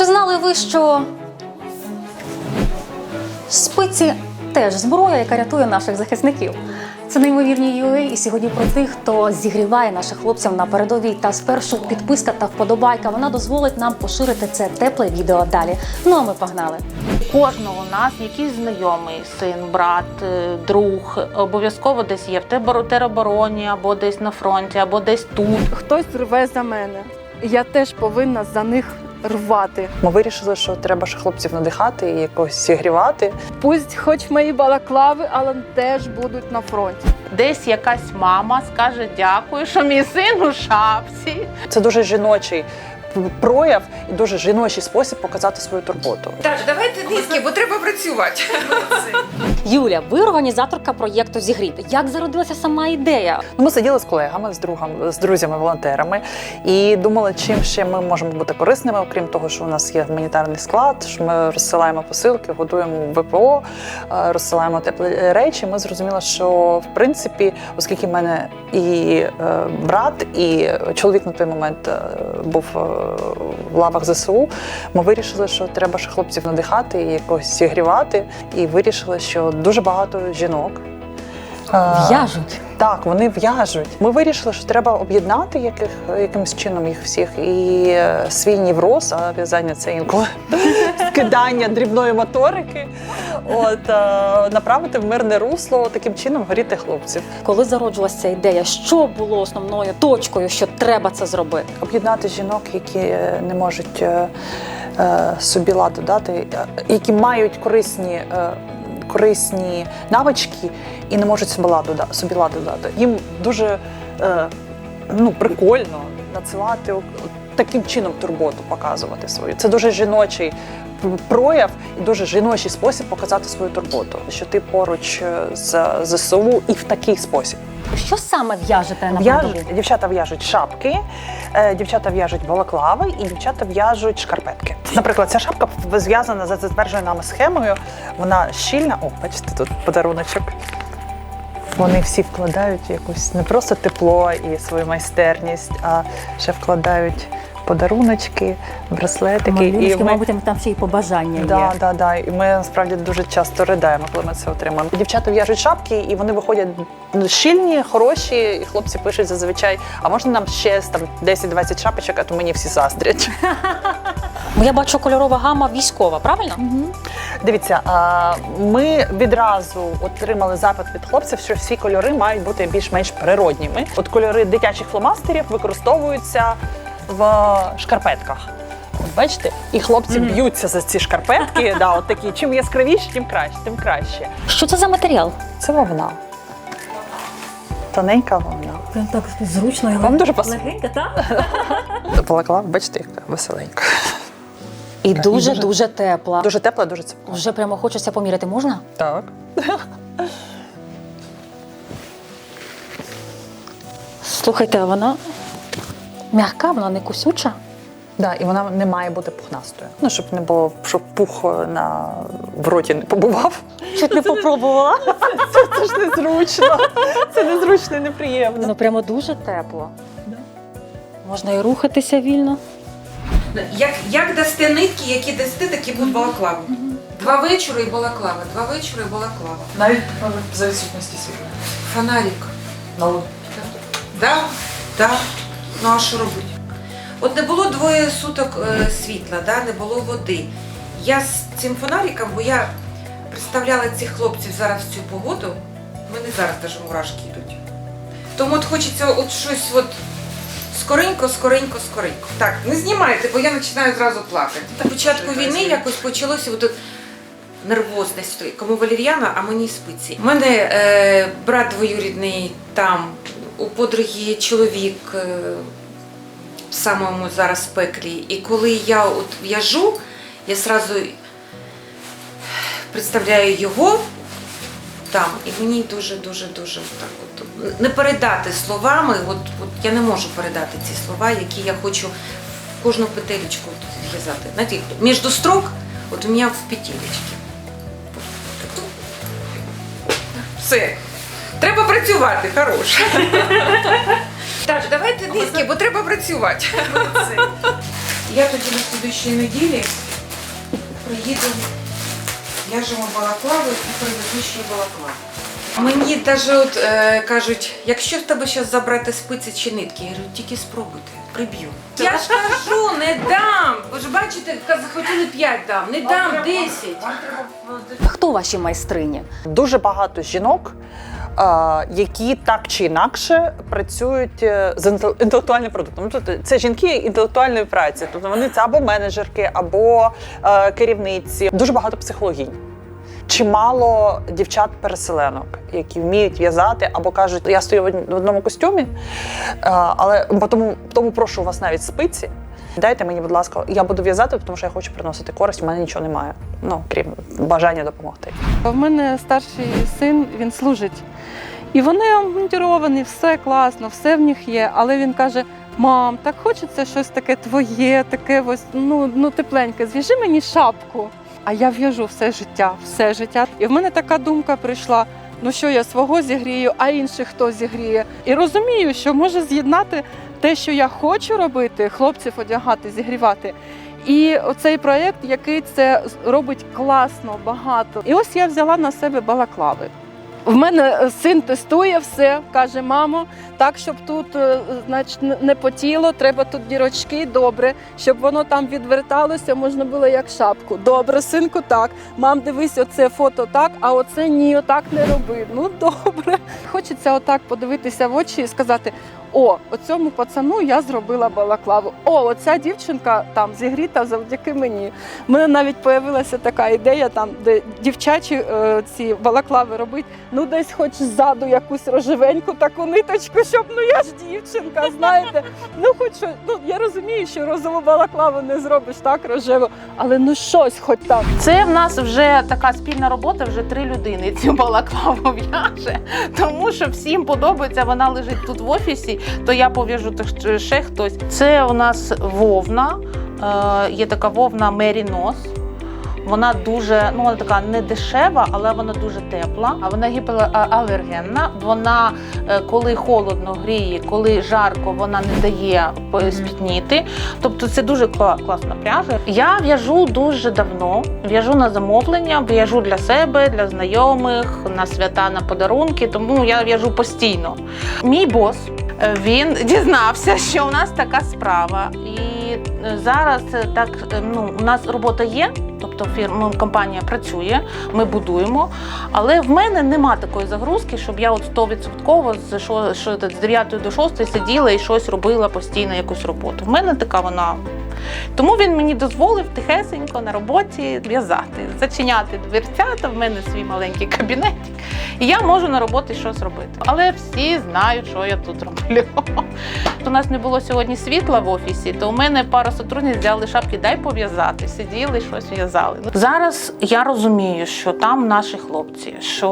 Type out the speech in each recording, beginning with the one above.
Чи знали ви, що спиці теж зброя, яка рятує наших захисників? Це неймовірні UA, і сьогодні про тих, хто зігріває наших хлопців на передовій. Та спершу підписка та вподобайка. Вона дозволить нам поширити це тепле відео далі. Ну а ми погнали. Кожного у нас якийсь знайомий син, брат, е, друг обов'язково десь є в теробороні, або десь на фронті, або десь тут. Хтось рве за мене. Я теж повинна за них рвати. Ми вирішили, що треба ж хлопців надихати і якось зігрівати. Пусть хоч мої балаклави, але теж будуть на фронті. Десь якась мама скаже дякую, що мій син у шапці. Це дуже жіночий прояв і дуже жіночий спосіб показати свою турботу. Так, давайте низьки, бо треба працювати. Юля, ви організаторка проєкту Зігріти. Як зародилася сама ідея? Ну, Ми сиділи з колегами, з другом, з друзями-волонтерами і думали, чим ще ми можемо бути корисними, окрім того, що у нас є гуманітарний склад, що ми розсилаємо посилки, годуємо ВПО, е, розсилаємо теплі речі. Ми зрозуміли, що в принципі, оскільки в мене і е, брат, і чоловік на той момент е, був в лавах ЗСУ, ми вирішили, що треба ж хлопців надихати і якось зігрівати. І вирішили, що дуже багато жінок. е, В'яжуть. так, вони в'яжуть. Ми вирішили, що треба об'єднати яких, якимось чином їх всіх. І е, свій невроз, а в'язання це інколи скидання дрібної моторики. От е, направити в мирне русло, таким чином горіти хлопців. Коли зароджувалася ця ідея, що було основною точкою, що треба це зробити? Об'єднати жінок, які е, не можуть е, собі ладу дати, які мають корисні. Корисні навички і не можуть собі ладу, да- собі ладу дати. Їм дуже е, ну, прикольно надсилати таким чином турботу, показувати свою. Це дуже жіночий прояв і дуже жіночий спосіб показати свою турботу, що ти поруч е, з ЗСУ і в такий спосіб. Що саме в'яжете на В'яжуть, дівчата в'яжуть шапки, е, дівчата в'яжуть балаклави і дівчата в'яжуть шкарпетки. Наприклад, ця шапка зв'язана за затвердженою нами схемою. Вона щільна. О, бачите, тут подаруночок. Вони всі вкладають якусь не просто тепло і свою майстерність, а ще вкладають подаруночки, браслетики. Малюночки, і ми... мабуть, там ще й побажання Да, є. да, да. І ми насправді дуже часто ридаємо, коли ми це отримуємо. Дівчата в'яжуть шапки, і вони виходять щільні, хороші, і хлопці пишуть зазвичай, а можна нам ще там 10-20 шапочок, а то мені всі заздрять. Бо я бачу кольорова гама військова, правильно? Дивіться, а, ми відразу отримали запит від хлопців, що всі кольори мають бути більш-менш природніми. От кольори дитячих фломастерів використовуються в шкарпетках. От бачите, і хлопці б'ються за ці шкарпетки. да, от такі. Чим яскравіші, тим краще, тим краще. Що це за матеріал? Це вовна. Тоненька вовна. Прям так зручно і Вам дуже пасує. легенька, так? Балаклава, бачите, яка веселенька. І дуже дуже тепла. Дуже тепла, дуже цепла. Вже прямо хочеться поміряти. Можна? Так. Слухайте, а вона м'яка, вона не кусюча. Да, і вона не має бути пухнастою. Ну, щоб не було, щоб пух на в роті не побував. Чуть не попробувала. Це ж незручно. Це незручно і неприємно. Ну прямо дуже тепло. Можна і рухатися вільно. Як, як дасте нитки, які дасте, такі будуть балаклави. Два вечора і балаклава, два вечора і балаклава. Навіть за відсутності світла. Фонарик. Ну, Да, да. Ну а що робити? От не було двоє суток е, світла, да, не було води. Я з цим фонариком, бо я представляла цих хлопців зараз в цю погоду, в мене зараз теж мурашки йдуть. Тому от хочеться от щось от скоренько, скоренько, скоренько. Так, не знімайте, бо я починаю зразу плакати. На початку війни якось почалося от, нервозність. Кому валер'яна, а мені спиці. У мене е, брат двоюрідний там, у подруги чоловік е, в самому зараз пеклі. І коли я от в'яжу, я сразу представляю його там, і мені дуже-дуже дуже так от не передати словами. От, от я не можу передати ці слова, які я хочу в кожну петелечку зв'язати. Знаєте, між строк, от у мене в петелечці. Все. Треба працювати, хорош. Так, давайте низьки, бо треба працювати. Я тоді на слідуючій неділі приїду, в'яжемо балаклави і привезу ще балаклави. Мені навіть от, е, кажуть, якщо в тебе зараз забрати спиці чи нитки, я говорю, тільки спробуйте, приб'ю. Я ж кажу, не дам. Ви ж бачите, захотіли 5 дам, не дам 10. Хто ваші майстрині? Дуже багато жінок, які так чи інакше працюють е, з інтел- інтелектуальним продуктом. Ну, Тобто це жінки інтелектуальної праці. Тобто вони це або менеджерки, або е, керівниці. Дуже багато психологінь. Чимало дівчат-переселенок, які вміють в'язати або кажуть, я стою в одному костюмі, е, але тому, тому прошу вас навіть спиці. Дайте мені, будь ласка, я буду в'язати, тому що я хочу приносити користь. У мене нічого немає. Ну крім бажання допомогти. В мене старший син, він служить. І вони обмундіровані, все класно, все в них є. Але він каже: мам, так хочеться щось таке твоє, таке ось, ну, ну тепленьке, зв'яжи мені шапку. А я в'яжу все життя, все життя. І в мене така думка прийшла: ну що я свого зігрію, а інших хто зігріє. І розумію, що може з'єднати те, що я хочу робити, хлопців одягати, зігрівати. І оцей проєкт, який це робить класно, багато. І ось я взяла на себе балаклави. В мене син тестує все, каже: мамо, так, щоб тут е, значить, не потіло, треба тут дірочки, добре, щоб воно там відверталося, можна було як шапку. Добре, синку, так. Мам, дивись, оце фото так, а оце ні, отак не роби. Ну добре. Хочеться отак подивитися в очі і сказати: о, оцьому пацану я зробила балаклаву. О, оця дівчинка там зігріта завдяки мені. У мене навіть появилася така ідея, там, де дівчачі е, ці балаклави робить. Ну, десь хоч ззаду якусь рожевеньку таку ниточку, щоб ну я ж дівчинка, знаєте. Ну, хоч ну я розумію, що розову балаклаву не зробиш так рожеву, але ну щось хоч там. Це в нас вже така спільна робота, вже три людини цю балаклаву в'яже. Тому що всім подобається, вона лежить тут в офісі, то я пов'яжу ще- хтось. Це у нас вовна, е, є така вовна Мерінос. Вона дуже, ну вона така не дешева, але вона дуже тепла. А вона гіпоалергенна. Вона е, коли холодно гріє, коли жарко, вона не дає спітніти. Тобто це дуже класна пряжа. Я в'яжу дуже давно. В'яжу на замовлення, в'яжу для себе, для знайомих, на свята, на подарунки. Тому я в'яжу постійно. Мій бос е, він дізнався, що у нас така справа, і е, зараз так ну у нас робота є. Тобто фірма компанія працює, ми будуємо. Але в мене нема такої загрузки, щоб я от 100% з що з 9 до 6 сиділа і щось робила постійно якусь роботу. В мене така вона. Тому він мені дозволив тихесенько на роботі в'язати, зачиняти дверцята. В мене свій маленький кабінетик, і я можу на роботі щось робити. Але всі знають, що я тут роблю. У нас не було сьогодні світла в офісі, то у мене пара сотрудниць взяли шапки, дай пов'язати. Сиділи, щось в'язали. Зараз я розумію, що там наші хлопці, що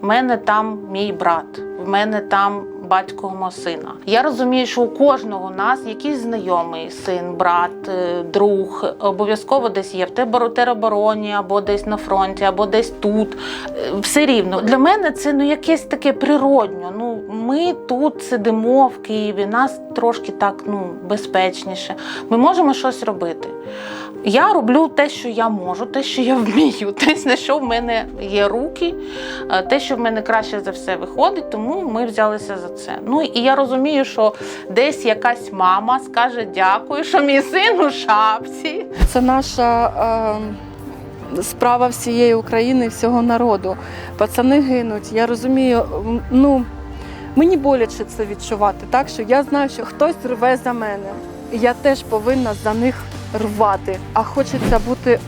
в мене там мій брат, в мене там батько мого сина. Я розумію, що у кожного нас якийсь знайомий син, брат, е, друг обов'язково десь є в теробороні, або десь на фронті, або десь тут. Е, Все рівно для мене це ну якесь таке природньо. Ну ми тут сидимо в Києві, нас трошки так ну безпечніше. Ми можемо щось робити. Я роблю те, що я можу, те, що я вмію, те, на що в мене є руки, е, те, що в мене краще за все виходить, тому ми взялися за це. Ну і я розумію, що десь якась мама скаже дякую, що мій син у шапці. Це наша е, справа всієї України, всього народу. Пацани гинуть. Я розумію, ну мені боляче це відчувати, так що я знаю, що хтось рве за мене. Я теж повинна за них рвати. А хочеться бути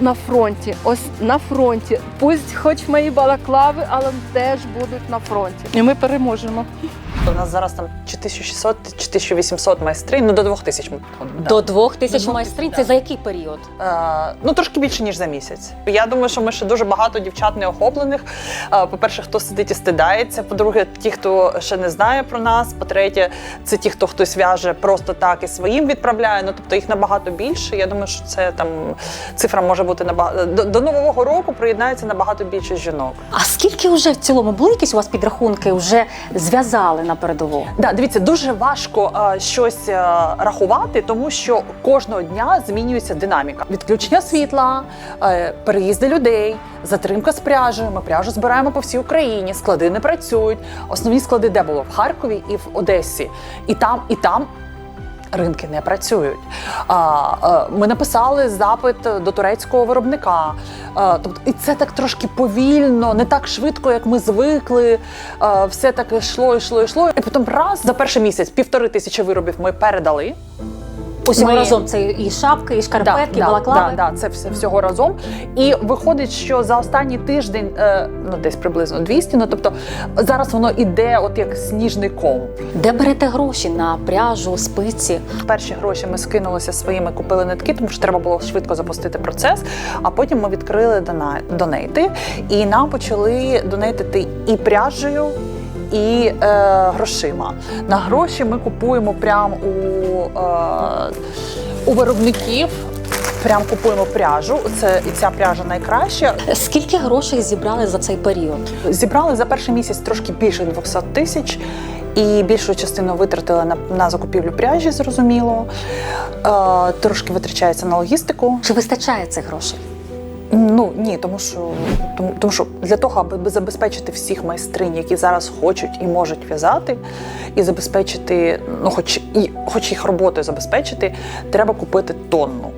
на фронті. Ось на фронті. Пусть хоч мої балаклави, але теж будуть на фронті. І ми переможемо. У нас зараз там чи 1600, чи 1800 майстринь, ну до 2000. ми підходимо. До двох тисяч До майстринь. Це за який період? Е, ну трошки більше ніж за місяць. Я думаю, що ми ще дуже багато дівчат неохоплених. Е, По-перше, хто сидить і стидається. По-друге, ті, хто ще не знає про нас. По-третє, це ті, хто хтось в'яже просто так і своїм відправляє. Ну тобто їх набагато більше. Я думаю, що це там цифра може бути набагато до, до нового року. Приєднається набагато більше жінок. А скільки вже в цілому були якісь у вас підрахунки? Вже зв'язали, на передову? Да, дивіться, дуже важко е, щось е, рахувати, тому що кожного дня змінюється динаміка. Відключення світла, е, переїзди людей, затримка з пряжею. Ми пряжу збираємо по всій Україні. Склади не працюють. Основні склади де було в Харкові і в Одесі. І там, і там. Ринки не працюють. Е, ми написали запит до турецького виробника. Тобто, і це так трошки повільно, не так швидко, як ми звикли. Все так йшло, йшло, йшло. І потім раз за перший місяць півтори тисячі виробів ми передали. Усього Ми- разом це і шапки, і шкарпетки, і балаклави. Да, да, це все всього разом. І виходить, що за останній тиждень, е, ну десь приблизно 200, ну тобто зараз воно іде, от як сніжний ком. Де берете гроші на пряжу, спиці? Перші гроші ми скинулися своїми, купили нитки, тому що треба було швидко запустити процес. А потім ми відкрили донейти, і нам почали донейтити і пряжею. І е, грошима. На гроші ми купуємо прямо у, е, у виробників. Прям купуємо пряжу. Це і ця пряжа найкраща. Скільки грошей зібрали за цей період? Зібрали за перший місяць трошки більше 200 тисяч, і більшу частину витратили на, на закупівлю пряжі, зрозуміло. Е, трошки витрачається на логістику. Чи вистачає цих грошей? Ну ні, тому що тому, тому що для того, аби забезпечити всіх майстринь, які зараз хочуть і можуть в'язати, і забезпечити, ну хоч і хоч їх роботою забезпечити, треба купити тонну.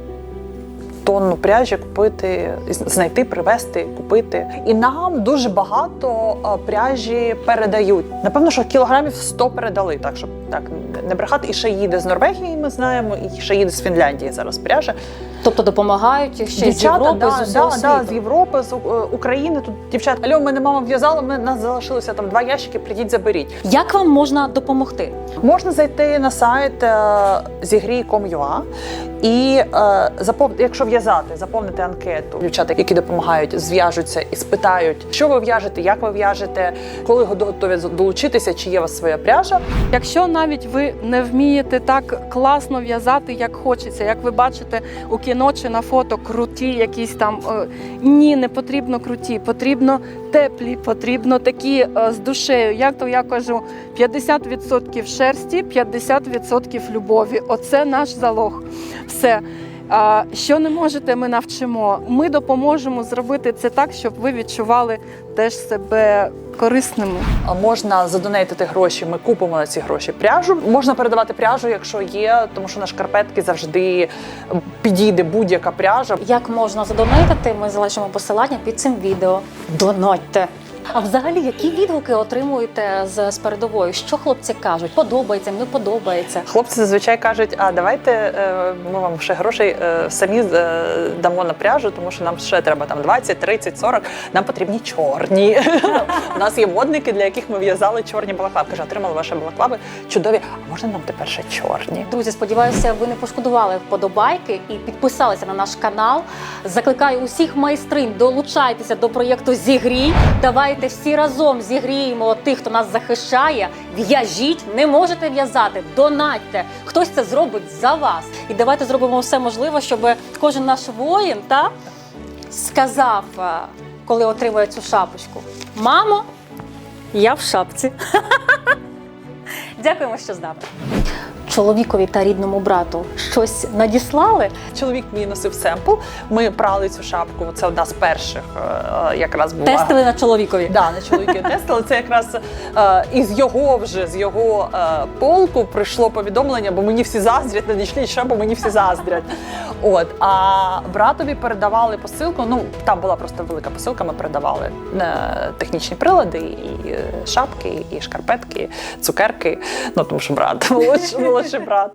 Тонну пряжі купити, знайти, привезти, купити. І нам дуже багато пряжі передають. Напевно, що кілограмів 100 передали, так щоб так не брехати. І ще їде з Норвегії, ми знаємо, і ще їде з Фінляндії зараз пряжа. Тобто допомагають ще з Європи, да, з усього да, да, з Європи, з е, України. Тут дівчата, Альо, мене мама в'язала, ми нас залишилося там два ящики, прийдіть, заберіть. Як вам можна допомогти? Можна зайти на сайт е, zigri.com.ua і е, запов... якщо в'язати, заповнити анкету. Дівчата, які допомагають, зв'яжуться і спитають, що ви в'яжете, як ви в'яжете, коли готові долучитися, чи є у вас своя пряжа. Якщо навіть ви не вмієте так класно в'язати, як хочеться, як ви бачите у кіно чи на фото круті, якісь там е, ні, не потрібно круті, потрібно теплі, потрібно такі е, з душею. Як то я кажу, 50% шерсті, 50% любові. Оце наш залог. Все. Що не можете, ми навчимо. Ми допоможемо зробити це так, щоб ви відчували теж себе корисними. Можна задонейтити гроші. Ми купимо на ці гроші пряжу. Можна передавати пряжу, якщо є, тому що на шкарпетки завжди підійде будь-яка пряжа. Як можна задонатити? Ми залишимо посилання під цим відео. Донатьте! А взагалі, які відгуки отримуєте з, з передової? Що хлопці кажуть? Подобається, не подобається? Хлопці зазвичай кажуть: а давайте е, ми вам ще грошей е, самі е, дамо на пряжу, тому що нам ще треба там 20, 30, 40. Нам потрібні чорні. У нас є модники, для яких ми в'язали чорні балаклави. Каже, отримали ваші балаклави чудові. А можна нам тепер ще чорні? Друзі, сподіваюся, ви не пошкодували вподобайки і підписалися на наш канал. Закликаю усіх майстринь, долучайтеся до проєкту Зігрій. Давайте всі разом зігріємо тих, хто нас захищає. В'яжіть, не можете в'язати, донатьте. Хтось це зробить за вас. І давайте зробимо все можливе, щоб кожен наш воїн та сказав, е, коли отримує цю шапочку: Мамо, я в шапці. Дякуємо, що з нами. Чоловікові та рідному брату щось надіслали. Чоловік мій носив семпл. Ми прали цю шапку. Це одна з перших, е, якраз була. Тестили на чоловікові. Да, на чоловіки тестили. Це якраз е, із його вже з його е, полку прийшло повідомлення, бо мені всі заздрять, надійшли ще, бо мені всі заздрять. От а братові передавали посилку. Ну там була просто велика посилка. Ми передавали е, технічні прилади, і е, шапки, і шкарпетки, цукерки. Ну тому що брат молодший, молодший брат.